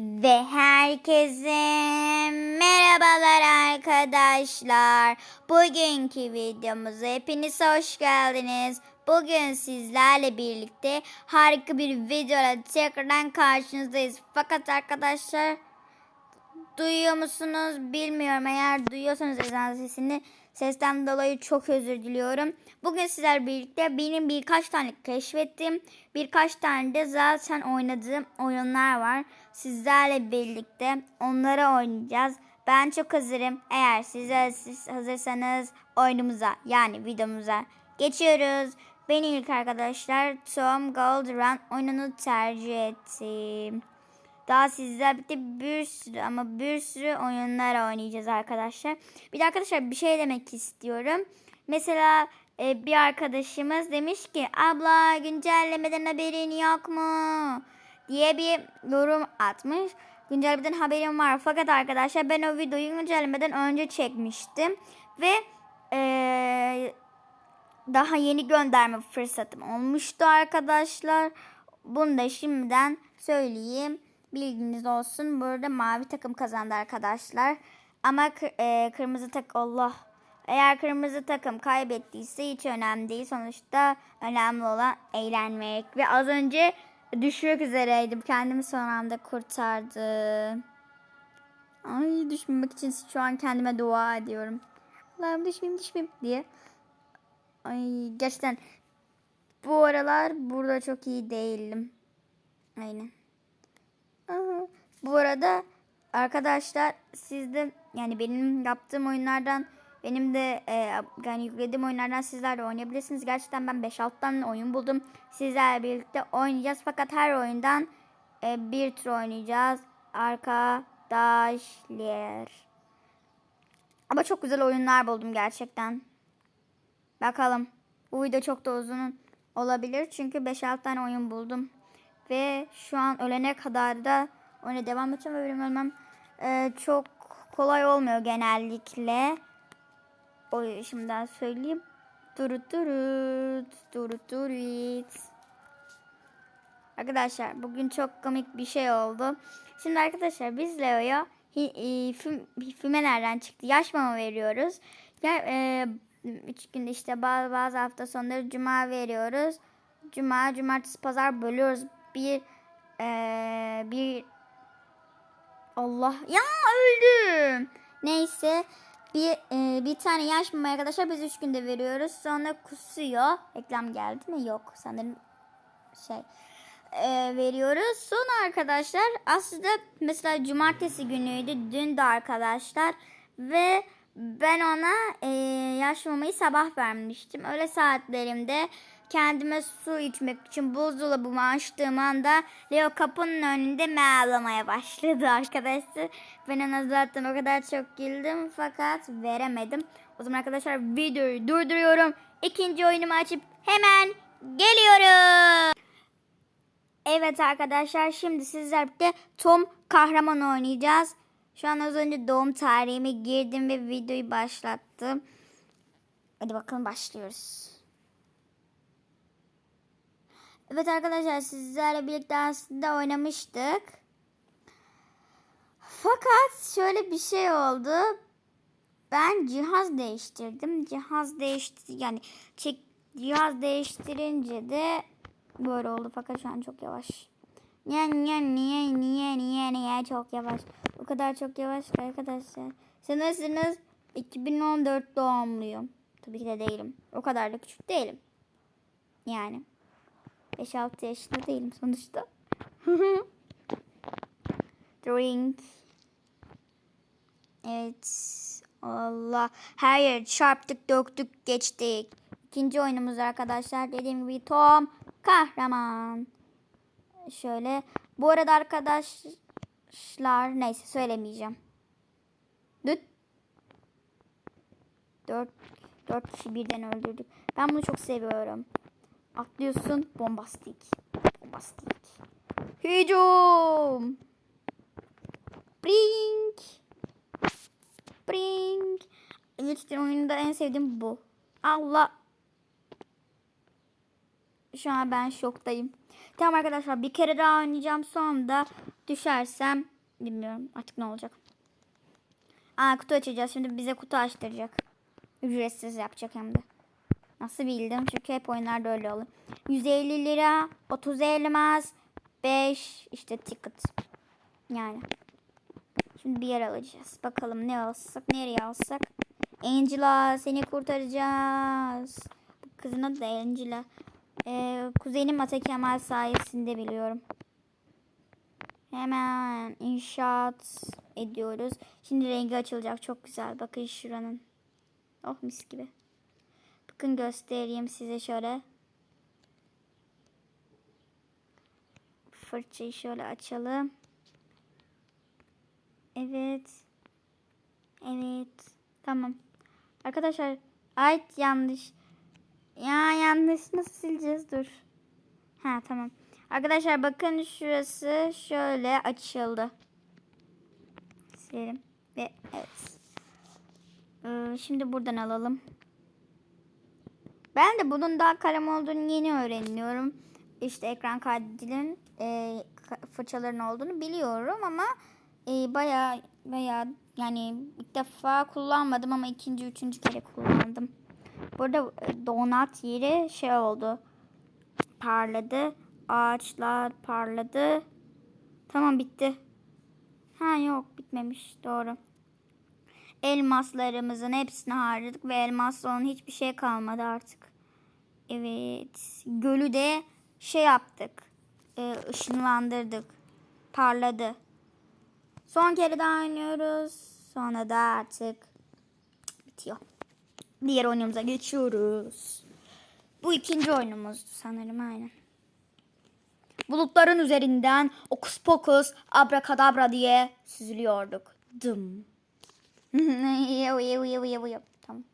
Ve herkese merhabalar arkadaşlar. Bugünkü videomuza hepiniz hoş geldiniz. Bugün sizlerle birlikte harika bir videoyla tekrardan karşınızdayız. Fakat arkadaşlar duyuyor musunuz bilmiyorum. Eğer duyuyorsanız ezan sesini sesten dolayı çok özür diliyorum. Bugün sizler birlikte benim birkaç tane keşfettiğim, birkaç tane de zaten oynadığım oyunlar var. Sizlerle birlikte onları oynayacağız. Ben çok hazırım. Eğer siz hazırsanız oyunumuza yani videomuza geçiyoruz. Ben ilk arkadaşlar Tom Gold Run oyununu tercih ettim. Daha sizler birlikte bir sürü ama bir sürü oyunlar oynayacağız arkadaşlar. Bir de arkadaşlar bir şey demek istiyorum. Mesela e, bir arkadaşımız demiş ki abla güncellemeden haberin yok mu? Diye bir yorum atmış. Güncellemeden haberim var fakat arkadaşlar ben o videoyu güncellemeden önce çekmiştim. Ve e, daha yeni gönderme fırsatım olmuştu arkadaşlar. Bunu da şimdiden söyleyeyim. Bilginiz olsun. Burada mavi takım kazandı arkadaşlar. Ama e, kırmızı tak Allah. Eğer kırmızı takım kaybettiyse hiç önemli değil. Sonuçta önemli olan eğlenmek. Ve az önce düşmek üzereydim. Kendimi son anda kurtardım. Ay düşmemek için şu an kendime dua ediyorum. Allah'ım düşmeyeyim düşmeyeyim diye. Ay gerçekten bu aralar burada çok iyi değilim. Aynen. Aha. Bu arada arkadaşlar siz de yani benim yaptığım oyunlardan benim de e, yani yüklediğim oyunlardan sizler de oynayabilirsiniz. Gerçekten ben 5-6 tane oyun buldum. Sizlerle birlikte oynayacağız. Fakat her oyundan e, bir tur oynayacağız. Arkadaşlar. Ama çok güzel oyunlar buldum gerçekten. Bakalım. Bu video çok da uzun olabilir. Çünkü 5-6 tane oyun buldum. Ve şu an ölene kadar da oyuna devam edeceğim. Benim ölmem e, çok kolay olmuyor genellikle. O şimdiden söyleyeyim. Durut durut. Durut durut. Arkadaşlar bugün çok komik bir şey oldu. Şimdi arkadaşlar biz Leo'ya e, füm- fümelerden çıktı. Yaş mama veriyoruz. Ya, e, üç gün işte bazı, bazı hafta sonları cuma veriyoruz. Cuma, cumartesi, pazar bölüyoruz. Bir e, bir Allah ya öldüm. Neyse bir e, bir tane yaş mama arkadaşlar biz üç günde veriyoruz. Sonra kusuyor. Reklam geldi mi? Yok sanırım şey e, veriyoruz. Sonra arkadaşlar aslında mesela cumartesi günüydü dün de arkadaşlar ve ben ona e, yaş sabah vermiştim. Öyle saatlerimde kendime su içmek için buzdolabımı açtığım anda Leo kapının önünde meğlamaya başladı arkadaşlar. Ben ona zaten o kadar çok güldüm fakat veremedim. O zaman arkadaşlar videoyu durduruyorum. İkinci oyunumu açıp hemen geliyorum. Evet arkadaşlar şimdi sizlerle birlikte Tom kahraman oynayacağız. Şu an az önce doğum tarihimi girdim ve videoyu başlattım. Hadi bakalım başlıyoruz. Evet arkadaşlar sizlerle birlikte aslında oynamıştık. Fakat şöyle bir şey oldu. Ben cihaz değiştirdim. Cihaz değişti yani çek cihaz değiştirince de böyle oldu fakat şu an çok yavaş. Niye niye niye niye niye niye çok yavaş. O kadar çok yavaş ki arkadaşlar. Sanırsınız 2014 doğumluyum. Tabii ki de değilim. O kadar da küçük değilim. Yani 5-6 yaşında değilim sonuçta. Drink. Evet. Allah. Her yer çarptık, döktük, geçtik. İkinci oyunumuz arkadaşlar. Dediğim gibi Tom kahraman. Şöyle. Bu arada arkadaşlar neyse söylemeyeceğim. Dört, dört kişi birden öldürdük. Ben bunu çok seviyorum. Atlıyorsun. Bombastik. Bombastik. Hücum. Brink. Brink. Gerçekten oyunda en sevdiğim bu. Allah. Şu an ben şoktayım. Tamam arkadaşlar bir kere daha oynayacağım. Sonra da düşersem bilmiyorum artık ne olacak. Aa kutu açacağız. Şimdi bize kutu açtıracak. Ücretsiz yapacak hem de. Nasıl bildim? Çünkü hep oyunlarda öyle olur. 150 lira, 30 elmas, 5 işte ticket. Yani. Şimdi bir yer alacağız. Bakalım ne alsak, nereye alsak. Angela seni kurtaracağız. Kızın adı da Angela. Ee, kuzenim Ata Kemal sayesinde biliyorum. Hemen inşaat ediyoruz. Şimdi rengi açılacak. Çok güzel. Bakın şuranın. Oh mis gibi. Bakın göstereyim size şöyle. Fırçayı şöyle açalım. Evet. Evet. Tamam. Arkadaşlar ay yanlış. Ya yanlış nasıl sileceğiz dur. Ha tamam. Arkadaşlar bakın şurası şöyle açıldı. Silelim. Ve evet. Ee, şimdi buradan alalım. Ben de bunun daha kalem olduğunu yeni öğreniyorum. İşte ekran kaydedilin e, fırçaların olduğunu biliyorum ama e, baya baya yani ilk defa kullanmadım ama ikinci üçüncü kere kullandım. Burada e, donat yeri şey oldu. Parladı. Ağaçlar parladı. Tamam bitti. Ha yok bitmemiş doğru. Elmaslarımızın hepsini harcadık ve elmasla olan hiçbir şey kalmadı artık. Evet. Gölü de şey yaptık. E, ışınlandırdık. Parladı. Son kere daha oynuyoruz. Sonra da artık bitiyor. Diğer oyunumuza geçiyoruz. Bu ikinci oyunumuzdu sanırım aynen. Bulutların üzerinden okus pokus abrakadabra diye süzülüyorduk. Dım. Tamam.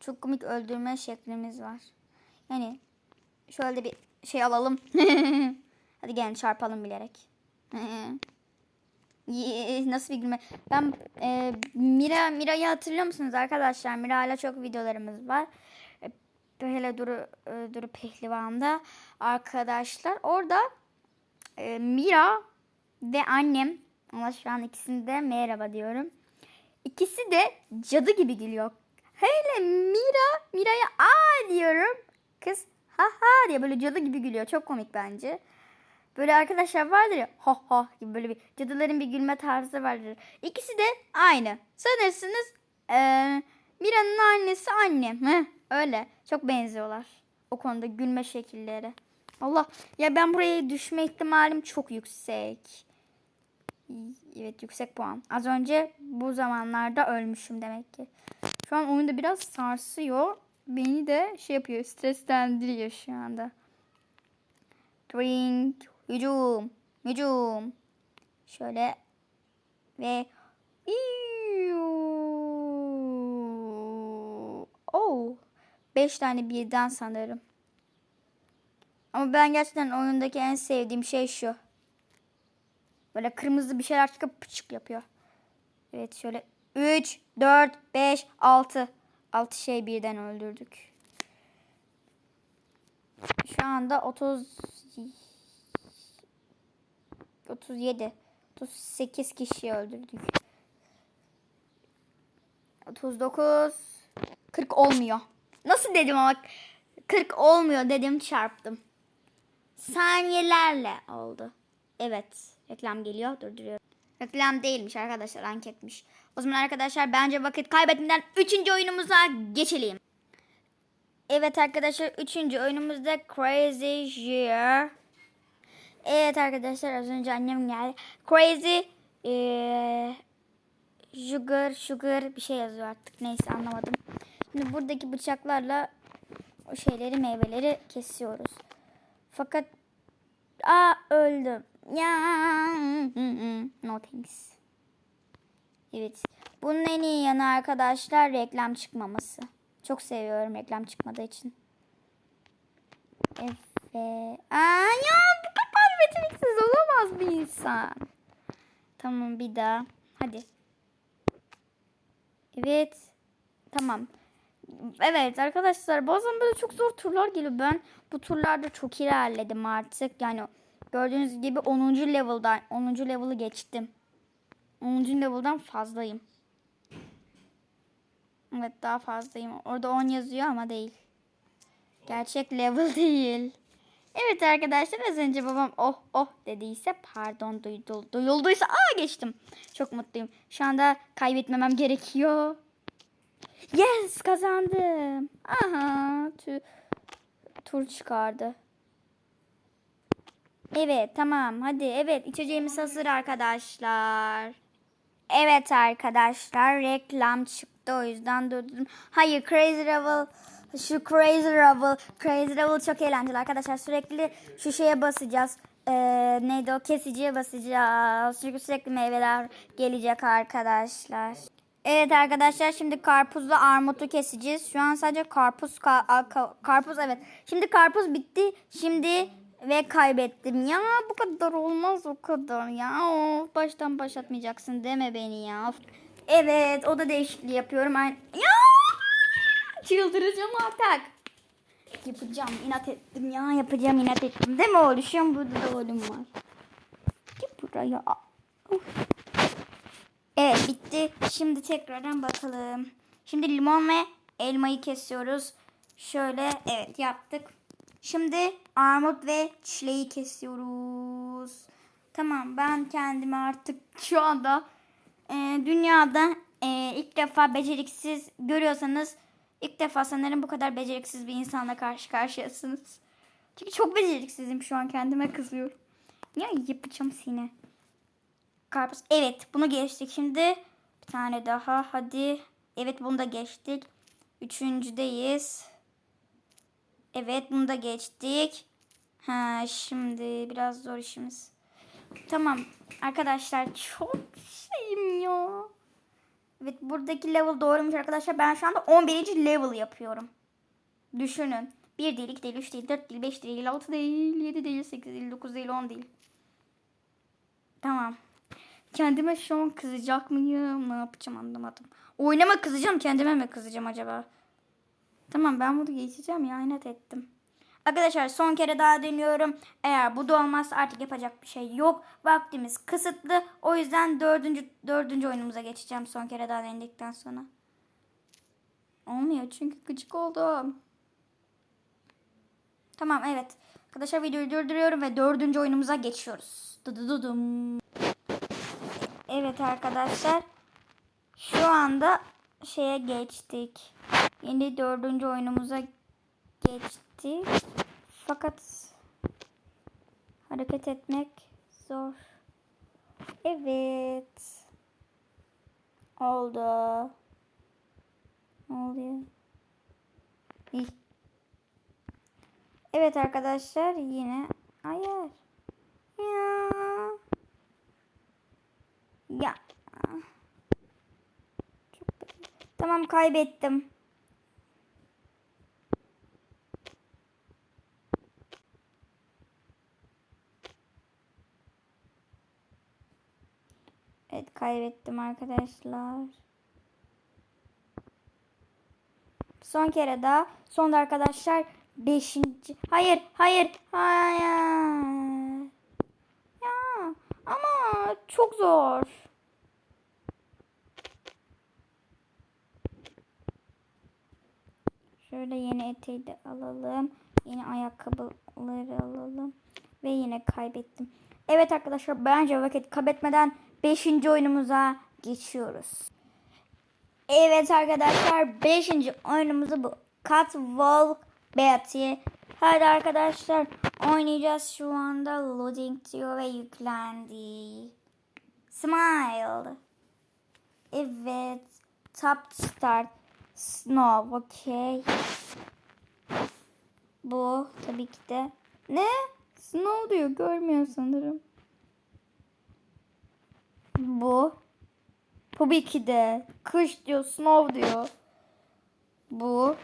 Çok komik öldürme şeklimiz var. Yani şöyle bir şey alalım. Hadi gelin çarpalım bilerek. Nasıl bir gülme? Ben e, Mira Mira'yı hatırlıyor musunuz arkadaşlar? Mira ile çok videolarımız var. E, Böyle Duru, e, Duru Pehlivan'da arkadaşlar. Orada e, Mira ve annem ama şu an ikisini de merhaba diyorum. İkisi de cadı gibi gülüyor. Hele Mira, Mira'ya aa diyorum. Kız ha ha diye böyle cadı gibi gülüyor. Çok komik bence. Böyle arkadaşlar vardır ya ha ha gibi böyle bir cadıların bir gülme tarzı vardır. İkisi de aynı. Sanırsınız eee Mira'nın annesi annem. Heh, öyle. Çok benziyorlar. O konuda gülme şekilleri. Allah ya ben buraya düşme ihtimalim çok yüksek. Evet yüksek puan. Az önce bu zamanlarda ölmüşüm demek ki. Şu an oyunda biraz sarsıyor. Beni de şey yapıyor streslendiriyor şu anda. Drink. Hücum. Hücum. Şöyle. Ve Oh. Beş tane birden sanırım. Ama ben gerçekten oyundaki en sevdiğim şey şu. Böyle kırmızı bir şeyler çıkıp pıçık yapıyor. Evet şöyle 3, 4, 5, 6. 6 şey birden öldürdük. Şu anda 30 37 38 kişi öldürdük. 39 40 olmuyor. Nasıl dedim ama 40 olmuyor dedim çarptım. Saniyelerle oldu. Evet. Reklam geliyor. Durduruyorum. Reklam değilmiş arkadaşlar. Anketmiş. O zaman arkadaşlar bence vakit kaybetmeden 3. oyunumuza geçelim. Evet arkadaşlar 3. oyunumuzda Crazy Year. Evet arkadaşlar az önce annem geldi. Crazy eee, Sugar Sugar bir şey yazıyor artık. Neyse anlamadım. Şimdi buradaki bıçaklarla o şeyleri meyveleri kesiyoruz. Fakat aa öldüm. Ya no thanks. Evet. Bunun en iyi yanı arkadaşlar reklam çıkmaması. Çok seviyorum reklam çıkmadığı için. Evet. Aa ya beceriksiz olamaz bir insan. Tamam bir daha. Hadi. Evet. Tamam. Evet arkadaşlar bazen böyle çok zor turlar geliyor. Ben bu turlarda çok ilerledim artık. Yani gördüğünüz gibi 10. level'dan 10. level'ı geçtim. 10. level'dan fazlayım. Evet daha fazlayım. Orada 10 yazıyor ama değil. Gerçek level değil. Evet arkadaşlar az önce babam oh oh dediyse pardon duydu, duyulduysa aa geçtim. Çok mutluyum. Şu anda kaybetmemem gerekiyor. Yes kazandım. Aha tü, tur çıkardı. Evet tamam hadi evet içeceğimiz hazır arkadaşlar. Evet arkadaşlar reklam çıktı o yüzden durdum. Hayır Crazy Ravel şu Crazy Ravel Crazy Ravel çok eğlenceli arkadaşlar sürekli şu şeye basacağız. Ee, neydi o kesiciye basacağız. Çünkü sürekli meyveler gelecek arkadaşlar. Evet arkadaşlar şimdi karpuzla armutu keseceğiz. Şu an sadece karpuz ka- ka- karpuz evet. Şimdi karpuz bitti. Şimdi ve kaybettim. Ya bu kadar olmaz o kadar ya. Of, baştan başlatmayacaksın deme beni ya. Evet o da değişikliği yapıyorum. Aynı... Ya! Çıldıracağım artık. Yapacağım inat ettim ya yapacağım inat ettim. Değil mi oğlum? Burada da oğlum var. Gel buraya. Of. Evet bitti. Şimdi tekrardan bakalım. Şimdi limon ve elmayı kesiyoruz. Şöyle evet yaptık. Şimdi armut ve çileği kesiyoruz. Tamam ben kendimi artık şu anda e, dünyada e, ilk defa beceriksiz görüyorsanız ilk defa sanırım bu kadar beceriksiz bir insanla karşı karşıyasınız. Çünkü çok beceriksizim şu an kendime kızıyorum. Ya yapacağım seni. Karpuz. Evet bunu geçtik. Şimdi bir tane daha. Hadi. Evet bunu da geçtik. Üçüncüdeyiz. Evet bunu da geçtik. Ha şimdi biraz zor işimiz. Tamam arkadaşlar çok şeyim ya. Evet buradaki level doğruymuş arkadaşlar. Ben şu anda 11. level yapıyorum. Düşünün. 1 değil, 2 değil, 3 değil, 4 değil, 5 değil, 6 değil, 7 değil, 8 değil, 9 değil, 10 değil. Tamam. Kendime şu an kızacak mıyım? Ne yapacağım anlamadım. Oyuna mı kızacağım kendime mi kızacağım acaba? Tamam ben bunu geçeceğim ya inat ettim. Arkadaşlar son kere daha deniyorum. Eğer bu da olmazsa artık yapacak bir şey yok. Vaktimiz kısıtlı. O yüzden dördüncü, dördüncü oyunumuza geçeceğim son kere daha denedikten sonra. Olmuyor çünkü gıcık oldum. Tamam evet. Arkadaşlar videoyu durduruyorum ve dördüncü oyunumuza geçiyoruz. Dıdıdıdım. Evet arkadaşlar. Şu anda şeye geçtik. Yeni dördüncü oyunumuza geçtik. Fakat hareket etmek zor. Evet. Oldu. Ne oluyor? İyi. Evet arkadaşlar yine hayır. Ya. Ya. Tamam kaybettim. Evet kaybettim arkadaşlar. Son kere daha. Son da arkadaşlar beşinci. Hayır hayır hayır. Ya ama çok zor. Şöyle yeni eteği de alalım. Yeni ayakkabıları alalım. Ve yine kaybettim. Evet arkadaşlar bence vakit kaybetmeden 5. oyunumuza geçiyoruz. Evet arkadaşlar 5. oyunumuzu bu. Cat Walk Betty. Hadi arkadaşlar oynayacağız şu anda loading diyor ve yüklendi. Smile. Evet. Top start. Snow. Okay. Bu tabii ki de. Ne? Snow diyor. Görmüyor sanırım. Bu. Tabii ki de. Kış diyor. Snow diyor. Bu.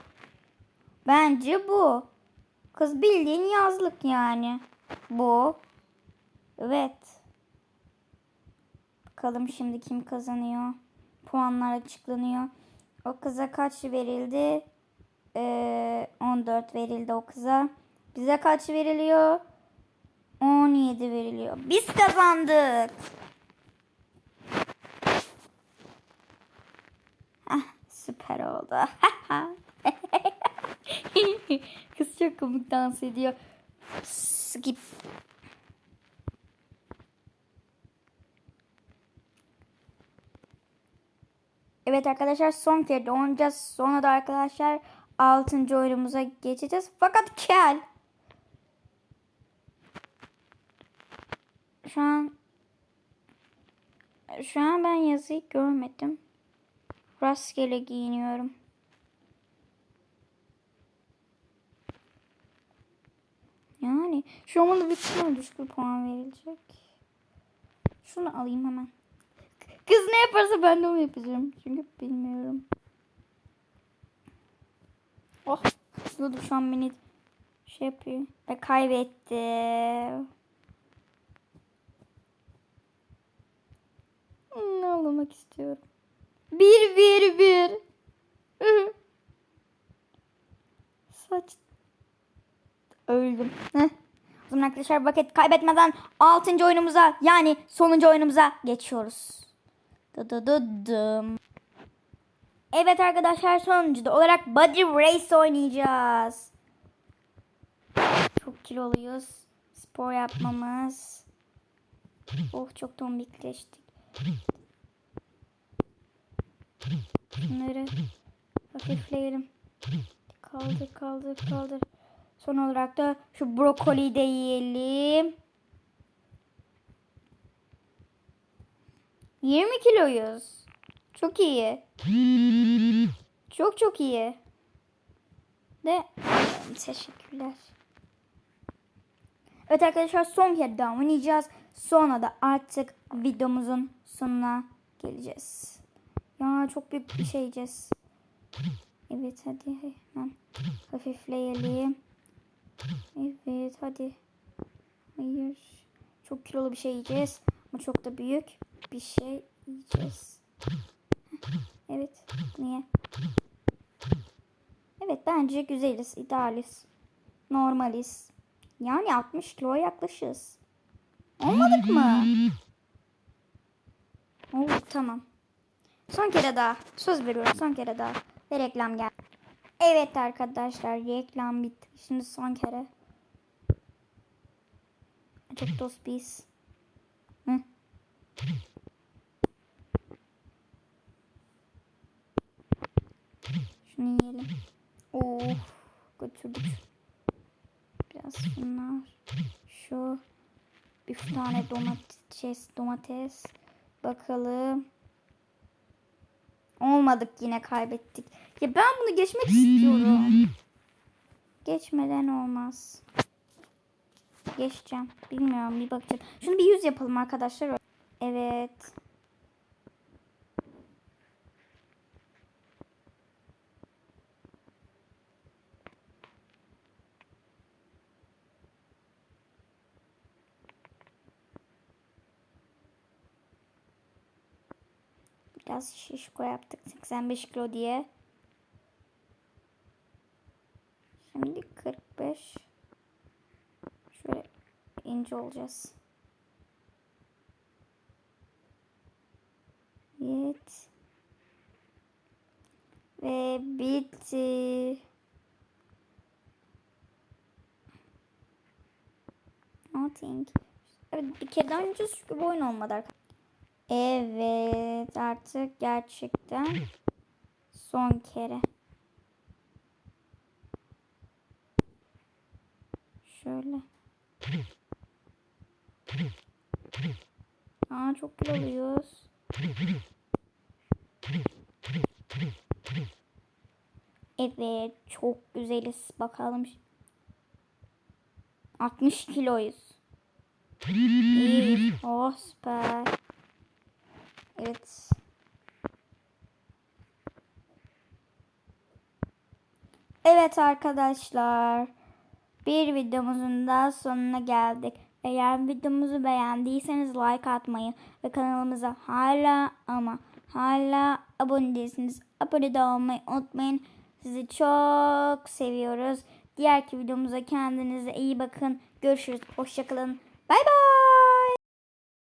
Bence bu. Kız bildiğin yazlık yani. Bu. Evet. Bakalım şimdi kim kazanıyor. Puanlar açıklanıyor. O kıza kaç verildi? Ee, 14 verildi o kıza. Bize kaç veriliyor? 17 veriliyor. Biz kazandık. Oldu. Kız çok komik dans ediyor. Skip. Evet arkadaşlar son kere de oynayacağız. Sonra da arkadaşlar 6. oyunumuza geçeceğiz. Fakat kel. Şu an şu an ben yazıyı görmedim. Rastgele giyiniyorum. Yani şu an bana bir ihtimal düşük bir puan verilecek. Şunu alayım hemen. Kız ne yaparsa ben de onu yapacağım. Çünkü bilmiyorum. Oh. Dur şu an beni şey yapıyor. Ve kaybetti. Ne almak istiyorum. Bir bir bir. Saç. Öldüm. Heh. Zaman arkadaşlar vakit kaybetmeden 6. oyunumuza yani sonuncu oyunumuza geçiyoruz. Dı dı dı dım. Evet arkadaşlar sonuncu da olarak Body Race oynayacağız. Çok kiloluyuz. Spor yapmamız. Oh çok tombikleştik. Bunları hafifleyelim. Kaldır kaldır kaldır. Son olarak da şu brokoli de yiyelim. 20 kiloyuz. Çok iyi. Çok çok iyi. De teşekkürler. Evet arkadaşlar son kere daha oynayacağız. Sonra da artık videomuzun sonuna geleceğiz. Ya çok büyük bir şey yiyeceğiz. Evet hadi hemen hafifleyelim. Evet hadi. Hayır. Çok kilolu bir şey yiyeceğiz. Ama çok da büyük bir şey yiyeceğiz. Evet. Niye? Evet bence güzeliz. idealiz. Normaliz. Yani 60 kiloya yaklaşız. Olmadık mı? Oo, tamam. Son kere daha. Söz veriyorum son kere daha. Ve reklam gel. Evet arkadaşlar reklam bitti. Şimdi son kere. Çok dost biz. Hı? Şunu yiyelim. Oh götürdük. Biraz bunlar. Şu bir tane domates, domates. Bakalım. Olmadık yine kaybettik. Ya ben bunu geçmek istiyorum. Geçmeden olmaz. Geçeceğim. Bilmiyorum bir bakacağım. Şunu bir yüz yapalım arkadaşlar. Evet. Biraz şişko yaptık 85 kilo diye. Şimdi 45. Şöyle ince olacağız. Evet. Ve bitti. Nothing. Evet bir kere daha önce çünkü bu oyun olmadı arkadaşlar. Evet artık gerçekten son kere. Şöyle. Aa çok kiloluyuz. Evet çok güzeliz bakalım. 60 kiloyuz. İyi. Oh süper. Evet. Evet arkadaşlar. Bir videomuzun daha sonuna geldik. Eğer videomuzu beğendiyseniz like atmayı ve kanalımıza hala ama hala abone değilseniz abone de olmayı unutmayın. Sizi çok seviyoruz. Diğerki videomuza kendinize iyi bakın. Görüşürüz. Hoşçakalın. Bay bay.